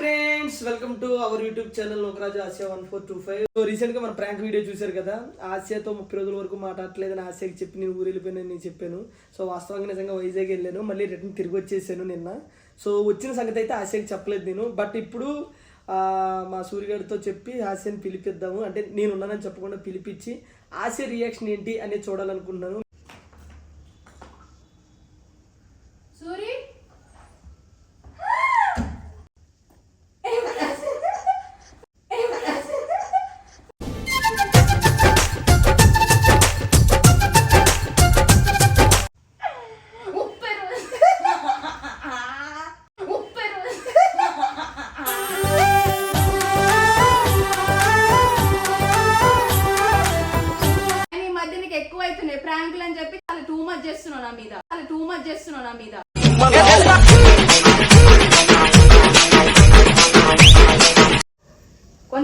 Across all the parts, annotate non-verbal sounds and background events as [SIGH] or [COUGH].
Friends welcome to our YouTube channel Lokaraju Asia one four two five so రీసెంట్గా మన prank video చూశారు కదా? ఆసియాతో ముప్పై రోజుల వరకు మాట్లాడలేదని ఆసియాకి చెప్పి నేను ఊరు వెళ్ళిపోయానని నేను చెప్పాను. సో వాస్తవంగా నిజంగా వైజాగ్ వెళ్ళాను మళ్ళీ రిటర్న్ తిరిగి వచ్చేసాను నిన్న. సో వచ్చిన సంగతి అయితే ఆసియాకి చెప్పలేదు నేను. బట్ ఇప్పుడు మా సూర్యగారితో చెప్పి ఆసియాని పిలిపిద్దాము. అంటే నేను ఉన్నానని చెప్పకుండా పిలిపించి ఆసియా రియాక్షన్ ఏంటి అనేది చూడాలనుకుంటున్నాను.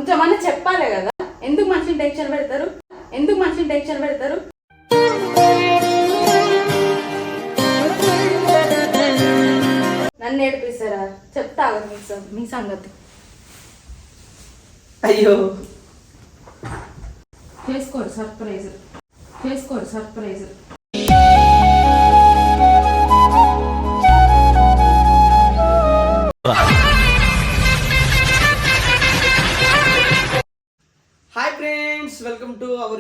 కొంచెమన్నా చెప్పాలి కదా. ఎందుకు మనిషిని టెన్షన్ పెడతారు? ఎందుకు మనిషిని టెన్షన్ పెడతారు? నన్ను ఏడిపిస్తారా? చెప్తా మీ సంగతి. అయ్యో. చేసుకోరు సర్ప్రైజ్. చేసుకోరు surprise.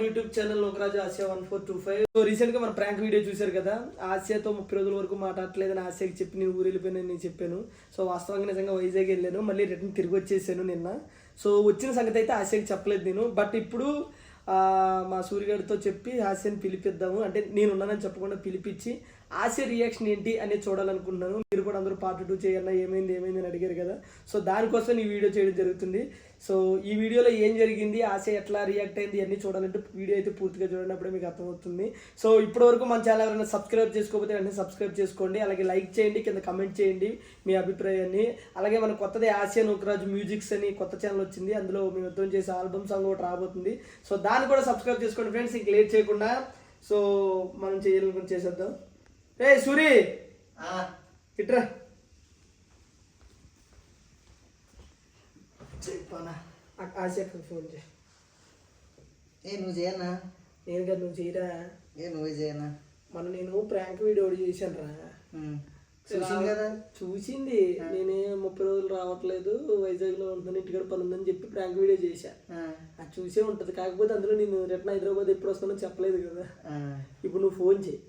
YouTube channel Lokaraju Asia one four two five. So రీసెంట్గా మన ప్రాంక్ వీడియో చూశారు కదా? ఆసియాతో ముప్పై రోజుల వరకు మాట్లాడలేదని ఆసియాకి చెప్పి నేను ఊరు వెళ్ళిపోయిన నేను చెప్పాను. సో వాస్తవంగా నిజంగా వైజాగ్ వెళ్ళాను మళ్ళీ రిటర్న్ తిరిగి వచ్చేసాను నిన్న. సో వచ్చిన సంగతి అయితే ఆసియాకి చెప్పలేదు నేను. బట్ ఇప్పుడు మా సూర్యగారితో చెప్పి ఆసియాని పిలిపిద్దాము. అంటే నేను ఉన్నానని చెప్పకుండా పిలిపించి ఆసియా రియాక్షన్ ఏంటి అనేది చూడాలనుకుంటున్నాను. మీరు కూడా అందరూ పార్ట్ టూ చేయాలన్నా ఏమైంది? ఏమైంది అని అడిగారు కదా. సో దానికోసం ఈ వీడియో చేయడం జరుగుతుంది. సో ఈ వీడియోలో ఏం జరిగింది? ఆశ ఎట్లా రియాక్ట్ అయింది? అన్నీ చూడాలంటే వీడియో అయితే పూర్తిగా చూడండి. అప్పుడే మీకు అర్థమవుతుంది. సో ఇప్పటివరకు మన ఛానల్ ఎవరైనా సబ్స్క్రైబ్ చేసుకోకపోతే వెంటనే సబ్స్క్రైబ్ చేసుకోండి. అలాగే లైక్ చేయండి. కింద కమెంట్ చేయండి మీ అభిప్రాయాన్ని. అలాగే మన కొత్తది ఆసియా ఉక్రాజ్ మ్యూజిక్స్ అని కొత్త ఛానల్ వచ్చింది. అందులో మేము అర్థం చేసే ఆల్బమ్ సాంగ్ ఒకటి రాబోతుంది. సో దాన్ని కూడా సబ్స్క్రైబ్ చేసుకోండి ఫ్రెండ్స్ ఇంక లేట్ చేయకుండా. సో మనం చేయాలనుకుని చేసేద్దాం. ఏ సూరి. ఇట్రా. ఆశకు ఫోన్ చేయి. ఏ నువ్వు చేయనా? నేను కదా నువ్వు చేయరా? ఏ నువ్వే చేయనా? మన నేను ప్రాంక్ వీడియో చేశాను రా చూసింది కదా? చూసింది. నేనే ముప్పై రోజులు రావట్లేదు. వైజాగ్లో ఉంటున్నాను. ఇంటికాడ పని ఉందని చెప్పి ప్రాంక్ వీడియో చేశా. అది చూసే ఉంటది. కాకపోతే అందులో నేను రిటర్న్ హైదరాబాద్ ఎప్పుడు వస్తానో చెప్పలేదు కదా. ఇప్పుడు నువ్వు ఫోన్ చేయి.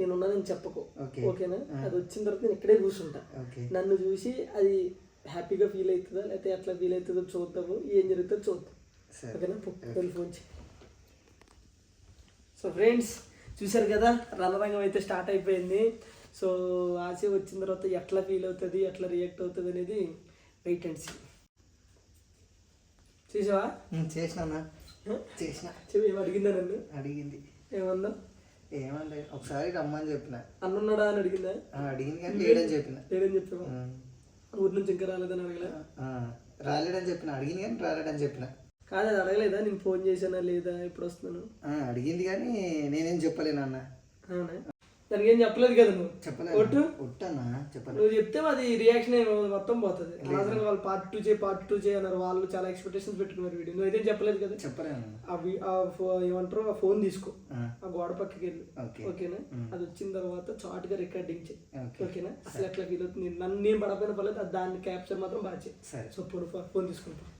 నేను ఉన్నానని చెప్పకు. ఓకే. ఓకేనా? అది వచ్చిన తర్వాత నేను ఇక్కడే కూర్చుంటా. నన్ను చూసి అది హ్యాపీగా ఫీల్ అవుతుందా? లేకపోతే ఎట్లా ఫీల్ అవుతుందో చూద్దాము. ఏం జరుగుతుందో చూద్దాం. ఓకేనా? వెళ్ళి ఫోన్ చేయి. సో ఫ్రెండ్స్ చూశారు కదా? రణరంగం అయితే స్టార్ట్ అయిపోయింది. సో ఆశ వచ్చిన తర్వాత ఎట్లా ఫీల్ అవుతుంది ఎట్లా రియాక్ట్ అవుతుంది అనేది వెయిట్ అండ్ సీ చూసావా? ఉమ్, చేసినానా చేసిన. చెప్పి అడిగిందా నన్ను? అడిగింది. ఏమన్నా ఏమన్నా ఒకసారి రమ్మని చెప్పిన. అన్నున్నాడా అని అడిగిందా? అడిగింది కానీ లేడని చెప్పిన. లేదని చెప్పావా? ఊరి నుంచి ఇంకా రాలేదని అడగలే? రాలేడని చెప్పిన. అడిగింది కానీ రాలేడని చెప్పిన. కాదు అది అడగలేదా? నేను ఫోన్ చేశానా లేదా? ఇప్పుడు వస్తున్నాను? అడిగింది కానీ నేనేం చెప్పలేను అన్న. అవునా? దానికి ఏం చెప్పలేదు కదా నువ్వు? చెప్పలేదు. ఒట్టు? ఒట్టన్నా చెప్పలేదు. నువ్వు చెప్తే అది రియాక్షన్ మొత్తం పోతుంది. అనవసరంగా వాళ్ళు పార్ట్ టూ చేయి పార్ట్ టూ చేయి అన్నారు. వాళ్ళు చాలా ఎక్స్పెక్టేషన్స్ పెట్టుకున్నారు వీడియో. నువ్వు అయితే చెప్పలేదు కదా? చెప్పలేను. అన్న. ఆ వి- ఆ ఫో- ఏమంటారు? ఆ ఫోన్ తీసుకో. ఆ, గోడ పక్కకి వెళ్ళి. ఓకే. ఓకేనా? అది వచ్చిన తర్వాత చాటుగా రికార్డింగ్ చేయి. ఓకే. ఓకేనా? అసలు ఎట్లా ఫీల్ అవుతుంది? నన్ను నేను పడపోయిన పర్లేదు దాన్ని క్యాప్చర్ మాత్రం బాగా చేయి. సరే. సో ఫోన్ ఫోన్ తీసుకుంటా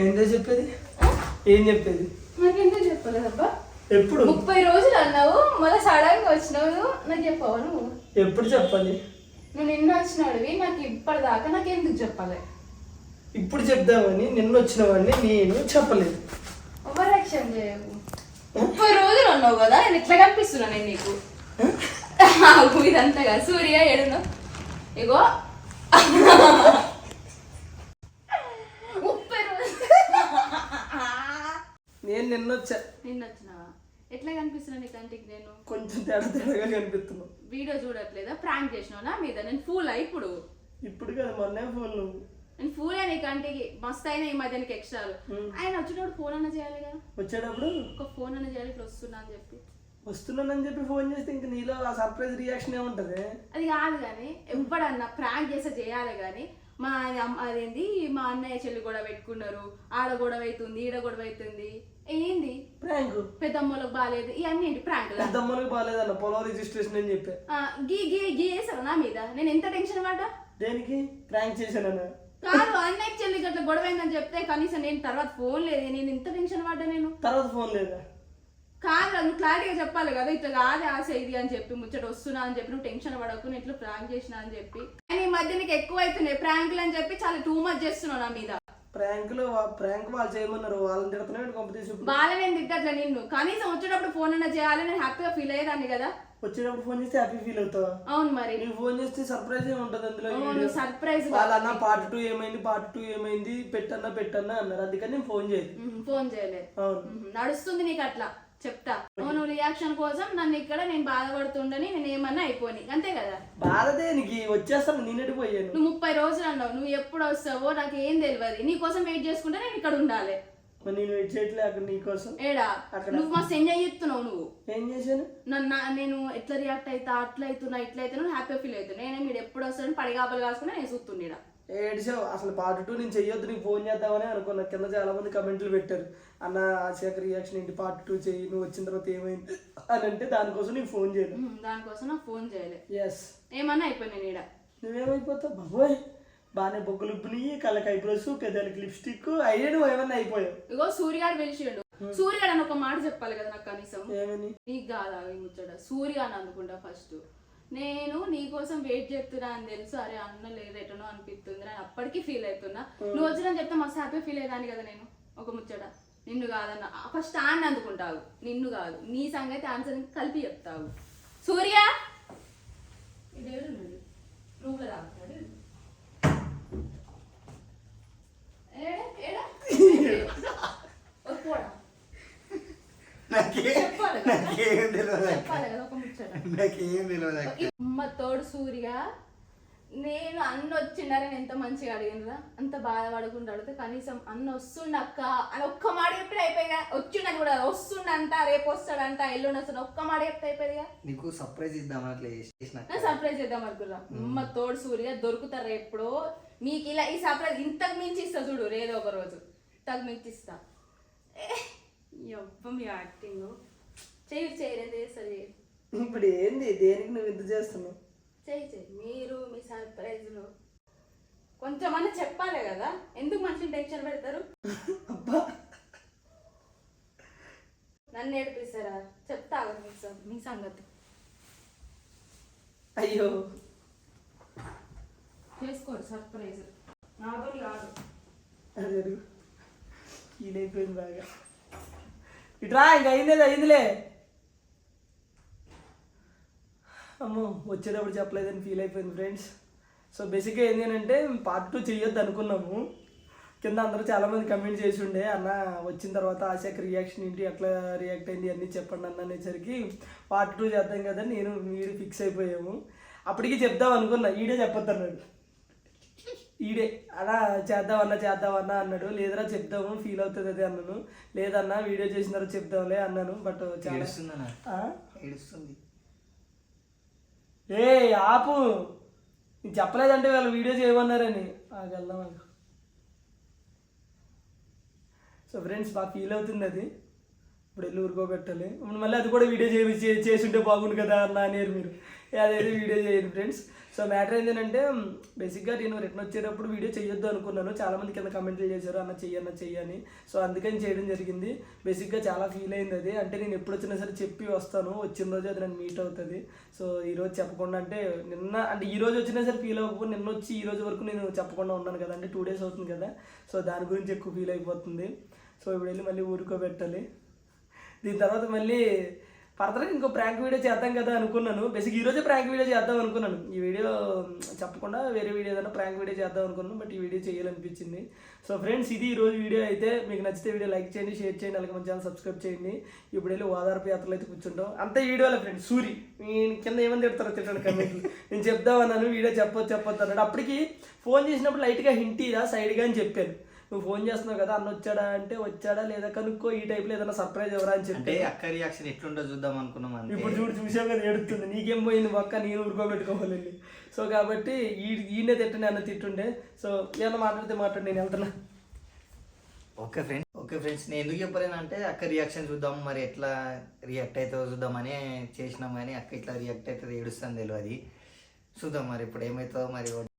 ఏంటో చెప్పేది? ఏం చెప్పేది? నాకెందుకు చెప్పలేదు అబ్బా. ఎప్పుడు? ముప్పై రోజులు అన్నావు మళ్ళీ సడన్గా వచ్చినావు నాకు చెప్పావా నువ్వు? ఎప్పుడు చెప్పాలి? నువ్వు నిన్న వచ్చినాడువి నాకు ఇప్పటిదాకా నాకు ఎందుకు చెప్పాలి? ఇప్పుడు చెప్దామని నిన్న వచ్చిన వాడిని నేను చెప్పలేదు. ఓవర్ యాక్షన్ చేయకు. ముప్పై రోజులు ఉన్నావు కదా నేను ఇట్లా కనిపిస్తున్నా నేను నీకు. ఇదంతా కదా. సూర్య ఏడును ఇగో ముప్పై రోజులు నేను నిన్న వచ్చా నిన్న వచ్చినావా ఎట్లా కనిపిస్తున్నా నీ కంటికి నేను? కొంచెం తేడా తేడాగా కనిపిస్తున్నావు వీడియో చూడట్లేదా? ప్రాంక్ చేసినావు? నా మీద? నేను ఫూల్ అయి ఇప్పుడు? ఇప్పుడు కదా మొన్నే ఫోన్ నువ్వు నేను ఫూల్ అయిన కంటికి మస్తు అయినా ఈ మధ్య నీకు ఎక్స్ట్రాలు ఆయన వచ్చేటప్పుడు ఫోన్ అన్న చేయాలి కదా. వచ్చేటప్పుడు? ఒక ఫోన్ అన్న చేయాలి ఇప్పుడు వస్తున్నా అని చెప్పి. వస్తున్నానని చెప్పి ఫోన్ చేస్తే ఇంక నీలో ఆ సర్ప్రైజ్ రియాక్షన్ ఏముంటది? అది కాదు కానీ ఎప్పుడన్నా ప్రాంక్ చేస్తే చేయాలి కానీ మా అమ్మ- అదేంది? మా అన్నయ్య చెల్లి గొడవ పెట్టుకున్నారు. ఆడ గొడవ అవుతుంది ఈడ గొడవ అవుతుంది ఏంది? ప్రాంక్ పెద్దమ్మలకు బాగాలేదు ఇవన్నీ ఏంటి ప్రాంక్ పెద్దమ్మనికి బాగాలేదన్న పొలం రిజిస్ట్రేషన్ అని చెప్పా. గీ గీ గీ వేసారు నా మీద? నేను ఎంత టెన్షన్ పడ్డా? దేనికి? ప్రాంక్ చేశానన్నా. కాదు అన్నయ్య చెల్లికి అట్లా గొడవ అయిందని చెప్తే కనీసం నేను తర్వాత ఫోన్ లేదు. నేను ఇంత టెన్షన్ పడ్డా నేను? తర్వాత ఫోన్ లేదా. కాదు నువ్వు క్లారిటీగా చెప్పాలి కదా. ఇట్లా కాదు ఆశ ఇది అని చెప్పి ముచ్చట వస్తున్నా అని చెప్పి నువ్వు టెన్షన్ పడకు నేను ఇట్లా ప్రాంక్ చేసిన అని చెప్పి. కానీ ఈ మధ్య నీకు ఎక్కువ అవుతున్నాయి ప్రాంకులు అని చెప్పి చాలా టూ మచ్ చేస్తున్నావు నా మీద. ప్రాంకులు ప్రాంక్ వాళ్ళు చేయమన్నారు. వాళ్ళని తిడుతున్నాడు ఇప్పుడు. బాగా నేను తిట్టట్లే నిన్ను. కనీసం వచ్చేటప్పుడు ఫోన్ అన్నా చేయాలి నేను హ్యాపీగా ఫీల్ అయ్యేదాన్ని కదా. వచ్చేటప్పుడు ఫోన్ చేస్తే హ్యాపీ ఫీల్ అవుతావా? అవును మరి. నీకు ఫోన్ చేస్తే సర్ప్రైజ్ ఉంటుంది అందులో సర్ప్రైజ్ వాళ్ళన్న పార్ట్ టూ ఏమైంది పార్ట్ టూ ఏమైంది? పెట్టన్నా పెట్టన్నా అన్నారు. అందుకని నేను ఫోన్ చేయదు ఫోన్ చేయలేదు. అవును. నడుస్తుంది నీకు అట్లా. చెప్తా. నువ్వు రియాక్షన్ కోసం నన్ను ఇక్కడ నేను బాధపడుతుండని నేను ఏమన్నా అయిపోని. అంతే కదా? బాధ దేనికి వచ్చేస్తాను నేనటి పోయాను? నువ్వు ముప్పై రోజులు అన్నావు. నువ్వు ఎప్పుడు వస్తావో నాకు ఏం తెలియదు నీ కోసం వెయిట్ చేసుకుంటే నేను ఇక్కడ ఉండాలి. నేను వెయిట్ చేయట్లే అక్కడ నీకోసం ఏడా. నువ్వు మస్తు ఎంజాయ్ చేస్తున్నావు నువ్వు. ఏం చేశాను? నన్ను నా- నేను ఎట్లా రియాక్ట్ అవుతా అట్లా అవుతున్నా ఇట్లా అవుతున్నా హ్యాపీ ఫీల్ అవుతున్నా నేను మీరు ఎప్పుడు వస్తారని పడిగాపలు కాసుకుని నేను చూస్తుండీడ. ఏడిసావు? అసలు పార్ట్ టూ నేను చెయ్యొద్దు నీకు ఫోన్ చేద్దామని అనుకున్నా. కింద చాలా మంది కమెంట్లు పెట్టారు. అన్న ఆశయాక రియాక్షన్ ఏంటి? పార్ట్ టూ చెయ్యి నువ్వు వచ్చిన తర్వాత ఏమైంది? అని అంటే దానికోసం నీకు ఫోన్ మ్మ్. దానికోసం నాకు ఫోన్ చేయలే. ఎస్ ఏమన్నా అయిపోయినా నేను ఈడ నువ్వేమైపోతావు? బాబోయ్! బాగానే బొగ్గులు ఉబ్బినాయి కళ్ళకి ఐబ్రోస్ పెదాలకి లిప్స్టిక్ అయ్యే నువ్వు ఏమన్నా అయిపోయావు. ఇగో సూర్యగాడు పిలిచిండు. సూర్యగాడు అని ఒక మాట చెప్పాలి కదా నాకు కనీసం. ఏమని? నీకు కాదా ముచ్చట? సూర్య అని అందుకుంటా ఫస్ట్ నేను నీకోసం వెయిట్ చేస్తున్నా అని తెలుసు. అరే అన్న లేదు ఎటనో అనిపిస్తుంది నేను అప్పటికి ఫీల్ అవుతున్నా. నువ్వు వచ్చినా చెప్తే మస్తు హ్యాపీ ఫీల్ అయ్యేదాన్ని కదా నేను ఒక ముచ్చట. నిన్ను కాదన్న ఫస్ట్ ఆన్ అందుకుంటావు. నిన్ను కాదు నీ సంగతి ఆన్సర్ కలిపి చెప్తావు. సూర్య! [LAUGHS] చెప్పాలి కదా? నాకేం తెలియదు అక్క. అక్క. అమ్మ తోడు సూర్య నేను అన్న వచ్చిండారని ఎంత మంచిగా అడిగినరా? అంత బాధపడకుండా అడిగితే కనీసం అన్న వస్తుండక్క అని ఒక్క మాట చెప్తే అయిపోయిగా వచ్చిండని కూడా వస్తుండంట రేపు వస్తాడంట ఎల్లుండి వస్తాడు ఒక్క మాట చెప్తే అయిపోయిగా నీకు సర్ప్రైజ్ ఇద్దామని అట్లా చేసిన సర్ప్రైజ్ చేద్దాం అనుకున్నా. అమ్మ తోడు సూర్య దొరుకుతారు ఎప్పుడో. మీకు ఇలా ఈ సర్ప్రైజ్ ఇంతకు మించి ఇస్తా చూడు ఏదో ఒక రోజు. ఇంతకు మించి ఇస్తా. ఏ, యబ్బ మీ యాక్టింగ్ చెయ్యి చేయలేదు చేస్తా చెయ్యి ఇప్పుడు ఏంది? దేనికి నువ్వు ఇంత చేస్తున్నావు? చెయ్యి చెయ్యి. మీరు మీ సర్ప్రైజ్లు. కొంచెమన్నా చెప్పాలి కదా? ఎందుకు మనుషులు టెన్షన్ పెడతారు? అబ్బా. నన్ను ఏడిపిస్తారా? చెప్తా మీ సంగతి. అయ్యో. చేసుకోరు సర్ప్రైజ్ నాతో కాదు. అది అయిపోయింది బాగా. ఇట్రా ఇంకా అయింది అయిందిలే. అమ్మో వచ్చేటప్పుడు చెప్పలేదని ఫీల్ అయిపోయింది ఫ్రెండ్స్ సో బేసిక్గా ఏంటి అని అంటే పార్ట్ టూ చెయ్యొద్దు అనుకున్నాము. కింద అందరూ చాలామంది కమెంట్ చేసి ఉండే అన్న వచ్చిన తర్వాత ఆశాకి రియాక్షన్ ఏంటి? ఎట్లా రియాక్ట్ అయింది? అన్నీ చెప్పండి అన్న అనేసరికి పార్ట్ టూ చేద్దాం కదా నేను మీరు ఫిక్స్ అయిపోయాము. అప్పటికి చెప్దాం అనుకున్నా ఈడే చెప్పొద్దు అన్నాడు ఈడే అలా చేద్దామన్నా చేద్దామన్నా అన్నాడు. లేదరా చెప్దాము ఫీల్ అవుతుంది అదే అన్నాను. లేదన్నా వీడియో చేసిన తర్వాత చెప్దాంలే అన్నాను. బట్ చాలా ఏ ఆపు. నేను చెప్పలేదంటే వాళ్ళు వీడియో చేయమన్నారని. ఆగు, వెళ్దాం సో ఫ్రెండ్స్ బాగా ఫీల్ అవుతుంది అది. ఇప్పుడు వెళ్ళి ఊరుకోబెట్టాలి మళ్ళీ అది కూడా వీడియో చేసి చేసి ఉంటే బాగుండు కదా అన్న అనేరు మీరు. ఏ, అదేది వీడియో చేయండి ఫ్రెండ్స్ సో మ్యాటర్ ఏంటంటే బేసిక్గా నేను రిటర్న్ వచ్చేటప్పుడు వీడియో చేయొద్దు అనుకున్నాను. చాలామంది కింద కమెంట్లు చేశారు అన్న చెయ్యన్న చెయ్యని సో అందుకని చేయడం జరిగింది. బేసిక్గా చాలా ఫీల్ అయింది అది. అంటే నేను ఎప్పుడు వచ్చినా సరే చెప్పి వస్తాను. వచ్చిన రోజు అది నన్ను మీట్ అవుతుంది. సో ఈ రోజు చెప్పకుండా అంటే నిన్న అంటే ఈ రోజు వచ్చినా సరే ఫీల్ అవ్వకపోతే నిన్న వచ్చి ఈ రోజు వరకు నేను చెప్పకుండా ఉన్నాను కదా. అంటే టూ డేస్ అవుతుంది కదా. సో దాని గురించి ఎక్కువ ఫీల్ అయిపోతుంది. సో ఇప్పుడు వెళ్ళి మళ్ళీ ఊరుకోబెట్టాలి దీని తర్వాత మళ్ళీ ఫర్దర్గా ఇంకో ప్రాంక్ వీడియో చేద్దాం కదా అనుకున్నాను. బేసిక్ ఈ రోజే ప్రాంక్ వీడియో చేద్దాం అనుకున్నాను. ఈ వీడియో చెప్పకుండా వేరే వీడియో ఏదైనా ప్రాంక్ వీడియో చేద్దాం అనుకున్నాను బట్ ఈ వీడియో చేయాలనిపించింది. సో ఫ్రెండ్స్ ఇది ఈ రోజు వీడియో అయితే మీకు నచ్చితే వీడియో లైక్ చేయండి షేర్ చేయండి అలాగే మన ఛానల్ సబ్స్క్రైబ్ చేయండి. ఇప్పుడు వెళ్ళి ఓదార్పు యాత్రలు అయితే కూర్చుంటాం. అంత వీడియోలో ఫ్రెండ్స్ సూరి. నేను కింద ఏమని తిడతారో తిట్టాను కమెంట్లు నేను చెప్దామన్నాను వీడియో చెప్పొచ్చు చెప్పొద్దు అన్నాడు. అప్పటికి ఫోన్ చేసినప్పుడు లైట్గా హింటీరా సైడ్గా అని చెప్పాను. నువ్వు ఫోన్ చేస్తున్నావు కదా అన్న వచ్చాడా అంటే వచ్చాడా లేదా కనుక్కో ఈ టైప్లో ఏదైనా సర్ప్రైజ్ ఎవరా అని అంటే చెప్పి అక్క రియాక్షన్ ఎట్లుంటో చూద్దాం అనుకున్నాం ఇప్పుడు చూడు చూసావు కదా ఏడుతుంది. నీకేం పోయింది పక్క? నేను ఊరుకోబెట్టుకోవాలి. సో కాబట్టి ఈ ఈయనే తిట్టండి అన్న తిట్టుండే. సో ఏమన్నా మాట్లాడితే మాట్లాడి నేను వెళ్తున్నా. ఓకే ఫ్రెండ్స్ ఓకే ఫ్రెండ్స్ నేను ఎందుకు చెప్పలేనంటే అక్క రియాక్షన్ చూద్దాం మరి ఎట్లా రియాక్ట్ అవుతుందో చూద్దామని చేసినాం కానీ అక్క ఇట్లా రియాక్ట్ అవుతుంది ఏడుస్తుంది తెలియదు చూద్దాం మరి ఇప్పుడు ఏమవుతుందో మరి